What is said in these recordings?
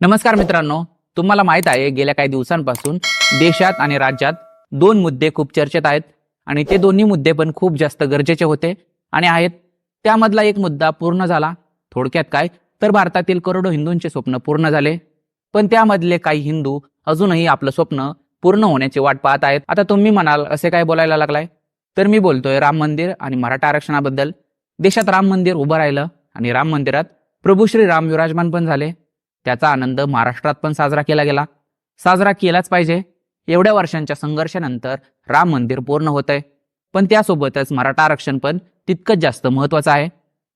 नमस्कार मित्रांनो तुम्हाला माहीत आहे गेल्या काही दिवसांपासून देशात आणि राज्यात दोन मुद्दे खूप चर्चेत आहेत आणि ते दोन्ही मुद्दे पण खूप जास्त गरजेचे होते आणि आहेत. त्यामधला एक मुद्दा पूर्ण झाला. थोडक्यात काय? तर भारतातील करोडो हिंदूंचे स्वप्न पूर्ण झाले. पण त्यामधले काही हिंदू अजूनही आपलं स्वप्न पूर्ण होण्याची वाट पाहत आहेत. आता तुम्ही म्हणाल असे काय बोलायला लागलाय? तर मी बोलतोय राम मंदिर आणि मराठा आरक्षणाबद्दल. देशात राम मंदिर उभं राहिलं आणि राम मंदिरात प्रभू श्री राम विराजमान पण झाले. त्याचा आनंद महाराष्ट्रात पण साजरा केला गेला. साजरा केलाच पाहिजे. एवढ्या वर्षांच्या संघर्षानंतर राम मंदिर पूर्ण होत आहे पण त्यासोबतच मराठा आरक्षण पण तितकंच जास्त महत्वाचं आहे.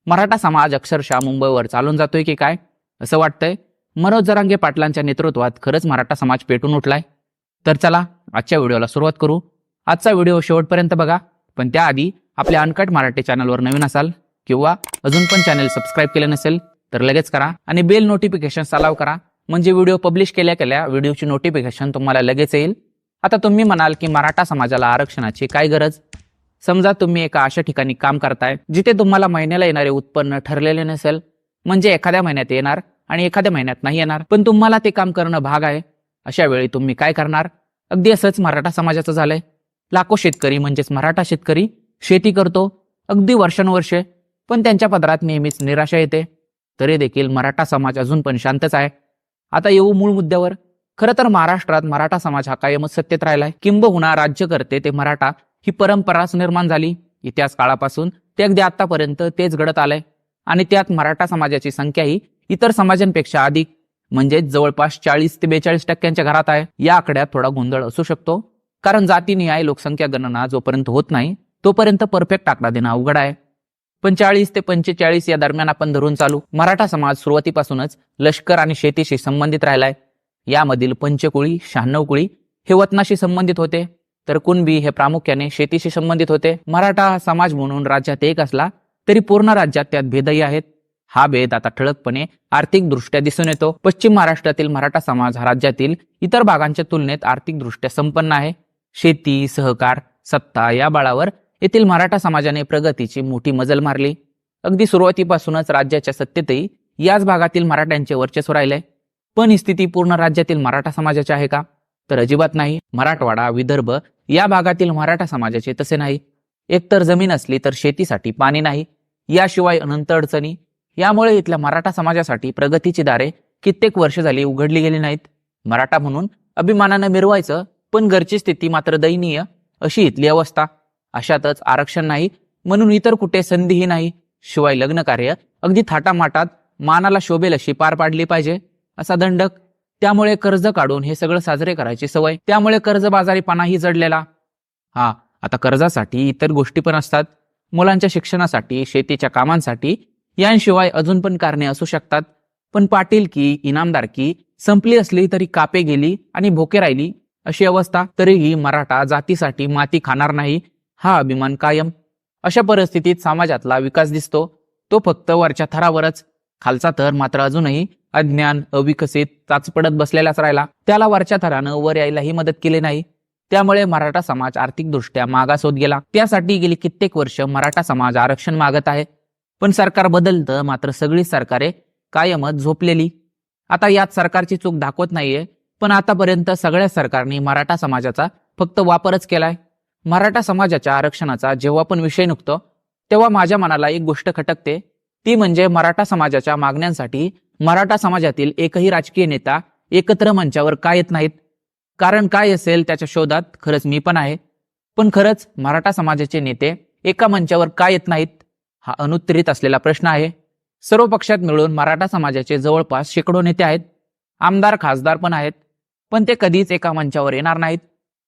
मराठा समाज अक्षरशः मुंबईवर चालून जातोय की काय? असं वाटतंय. मनोज जरांगे पाटलांच्या नेतृत्वात खरंच मराठा समाज पेटून उठलाय. तर चला आजच्या व्हिडिओला सुरुवात करू. आजचा व्हिडिओ शेवटपर्यंत बघा. पण त्याआधी आपल्या अनकट मराठी चॅनलवर नवीन असाल किंवा अजून पण चॅनल सबस्क्राईब केलं नसेल तर लगेच करा आणि बेल नोटिफिकेशन अलाव करा. म्हणजे व्हिडिओ पब्लिश केल्या केल्या व्हिडिओची नोटिफिकेशन तुम्हाला लगेच येईल. आता तुम्ही म्हणाल की मराठा समाजाला आरक्षणाची काय गरज? समजा तुम्ही एका अशा ठिकाणी काम करताय जिथे तुम्हाला महिन्याला येणारे उत्पन्न ठरलेले नसेल. म्हणजे एखाद्या महिन्यात येणार आणि एखाद्या महिन्यात नाही येणार. पण तुम्हाला ते काम करणं भाग आहे. अशा वेळी तुम्ही काय करणार? अगदी असंच मराठा समाजाचं झालंय. लाखो शेतकरी म्हणजेच मराठा शेतकरी शेती करतो. अगदी वर्षानुवर्षे. पण त्यांच्या पदरात नेहमीच निराशा येते. तरी देखील मराठा समाज अजून पण शांतच आहे. आता येऊ मूळ मुद्द्यावर. खरं तर महाराष्ट्रात मराठा समाज हा कायमच सत्तेत राहिलाय. किंबहुना राज्य करते ते मराठा ही परंपराच निर्माण झाली. इतिहास काळापासून ते अगदी आतापर्यंत तेच घडत आलंय. आणि त्यात मराठा समाजाची संख्या ही इतर समाजांपेक्षा अधिक. म्हणजेच जवळपास चाळीस ते बेचाळीस टक्क्यांच्या घरात आहे. या आकड्यात थोडा गोंधळ असू शकतो. कारण जातीनिहाय लोकसंख्या गणना जोपर्यंत होत नाही तोपर्यंत परफेक्ट आकडा देणं अवघड आहे. पण चाळीस ते पंचेचाळीस या दरम्यान आपण धरून चालू. मराठा समाज सुरुवातीपासूनच लष्कर आणि शेतीशी संबंधित राहिलाय. यामधील पंचकुळी शहाण्णव कुळी हे वतनाशी संबंधित होते. तर कुणबी हे प्रामुख्याने शेतीशी संबंधित होते. मराठा हा समाज म्हणून राज्यात एक असला तरी पूर्ण राज्यात त्यात भेदही आहेत. हा भेद आता ठळकपणे आर्थिक दृष्ट्या दिसून येतो. पश्चिम महाराष्ट्रातील मराठा समाज हा राज्यातील इतर भागांच्या तुलनेत आर्थिक दृष्ट्या संपन्न आहे. शेती सहकार सत्ता या बळावर येथील मराठा समाजाने प्रगतीची मोठी मजल मारली. अगदी सुरुवातीपासूनच राज्याच्या सत्तेतही याच भागातील मराठ्यांचे वर्चस्व राहिले. पण ही स्थिती पूर्ण राज्यातील मराठा समाजाची आहे का? तर अजिबात नाही. मराठवाडा विदर्भ या भागातील मराठा समाजाचे तसे नाही. एकतर जमीन असली तर शेतीसाठी पाणी नाही. याशिवाय अनंत अडचणी. यामुळे इथल्या मराठा समाजासाठी प्रगतीची दारे कित्येक वर्ष झाली उघडली गेली नाहीत. मराठा म्हणून अभिमानानं मिरवायचं पण घरची स्थिती मात्र दयनीय अशी इथली अवस्था. अशातच आरक्षण नाही म्हणून इतर कुठे संधीही नाही. शिवाय लग्न कार्य अगदी थाटामाटात मानाला शोभेल अशी पार पाडली पाहिजे असा दंडक त्यामुळे कर्ज काढून हे सगळं साजरे करायची सवय. त्यामुळे कर्जबाजारीपणाही जडलेला. हा आता कर्जासाठी इतर गोष्टी पण असतात. मुलांच्या शिक्षणासाठी शेतीच्या कामांसाठी यांशिवाय अजून पण कारणे असू शकतात. पण पाटील की इनामदारकी संपली असली तरी कापे गेली आणि भोके राहिली अशी अवस्था. तरीही मराठा जातीसाठी माती खाणार नाही. हा अभिमान कायम. अशा परिस्थितीत समाजातला विकास दिसतो. तो फक्त वरच्या थरावरच. खालचा थर मात्र अजूनही अज्ञान अविकसित चाचपडत बसलेलाच राहिला. त्याला वरच्या थरानं वर यायलाही मदत केली नाही. त्यामुळे मराठा समाज आर्थिकदृष्ट्या मागास होत गेला. त्यासाठी गेली कित्येक वर्ष मराठा समाज आरक्षण मागत आहे. पण सरकार बदलतं मात्र सगळी सरकारे कायमच झोपलेली. आता यात सरकारची चूक दाखवत नाहीये पण आतापर्यंत सगळ्या सरकारने मराठा समाजाचा फक्त वापरच केलाय. मराठा समाजाच्या आरक्षणाचा जेव्हा पण विषय निघतो तेव्हा माझ्या मनाला एक गोष्ट खटकते. ती म्हणजे मराठा समाजाच्या मागण्यांसाठी मराठा समाजातील एकही राजकीय नेता एकत्र मंचावर का येत नाहीत? कारण काय असेल त्याच्या शोधात खरंच मी पण आहे. पण खरंच मराठा समाजाचे नेते एका मंचावर का येत नाहीत? हा अनुत्तरित असलेला प्रश्न आहे. सर्व पक्षात मिळून मराठा समाजाचे जवळपास शेकडो नेते आहेत. आमदार खासदार पण आहेत. पण ते कधीच एका मंचावर येणार नाहीत.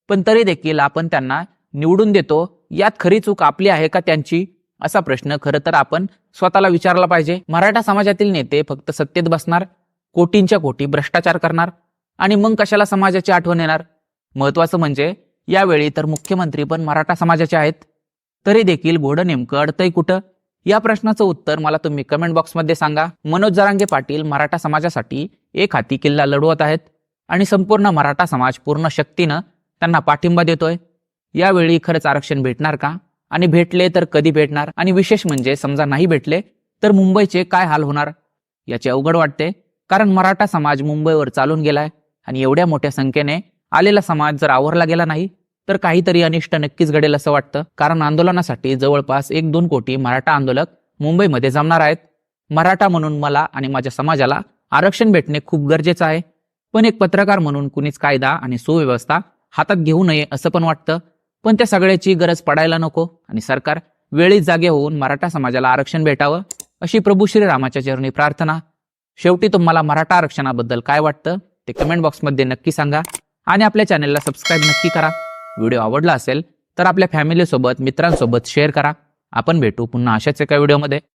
पण तरी देखील आपण त्यांना निवडून देतो यात खरी चूक आपली आहे का त्यांची? असा प्रश्न खरं तर आपण स्वतःला विचारला पाहिजे. मराठा समाजातील नेते फक्त सत्तेत बसणार कोटींच्या कोटी भ्रष्टाचार करणार आणि मग कशाला समाजाची आठवण येणार? महत्वाचं म्हणजे यावेळी तर मुख्यमंत्री पण मराठा समाजाचे आहेत. तरी देखील घोडं नेमकं अडतंय कुठं? या प्रश्नाचं उत्तर मला तुम्ही कमेंट बॉक्समध्ये सांगा. मनोज जरांगे पाटील मराठा समाजासाठी एक हाती किल्ला लढवत आहेत आणि संपूर्ण मराठा समाज पूर्ण शक्तीनं त्यांना पाठिंबा देतोय. यावेळी खरंच आरक्षण भेटणार का? आणि भेटले तर कधी भेटणार? आणि विशेष म्हणजे समजा नाही भेटले तर मुंबईचे काय हाल होणार? याचे अवघड वाटते कारण मराठा समाज मुंबईवर चालून गेलाय आणि एवढ्या मोठ्या संख्येने आलेला समाज जर आवरला गेला नाही तर काहीतरी अनिष्ट नक्कीच घडेल असं वाटतं कारण आंदोलनासाठी जवळपास एक दोन कोटी मराठा आंदोलक मुंबईमध्ये जमणार आहेत. मराठा म्हणून मला आणि माझ्या समाजाला आरक्षण भेटणे खूप गरजेचं आहे. पण एक पत्रकार म्हणून कुणीच कायदा आणि सुव्यवस्था हातात घेऊ नये असं पण वाटतं पण त्या सगळ्याची गरज पडायला नको आणि सरकार वेळी जागे होऊन मराठा समाजाला आरक्षण भेटावं अशी प्रभू श्रीरामाच्या चरणी प्रार्थना. शेवटी तुम्हाला मराठा आरक्षणाबद्दल काय वाटतं ते कमेंट बॉक्समध्ये नक्की सांगा आणि आपल्या चॅनलला सबस्क्राईब नक्की करा. व्हिडिओ आवडला असेल तर आपल्या फॅमिलीसोबत मित्रांसोबत शेअर करा. आपण भेटू पुन्हा अशाच एका व्हिडिओमध्ये